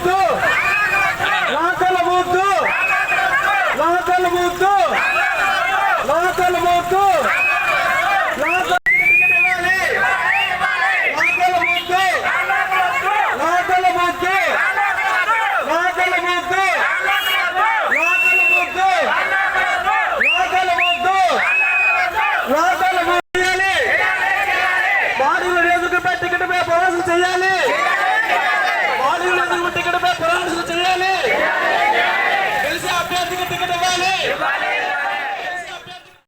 వద్దు లాకలు వద్దు లాకలు వద్దు లాకలు వద్దు చేయాలి ಬಿಟ್ಟು ಕಡಿಮೆ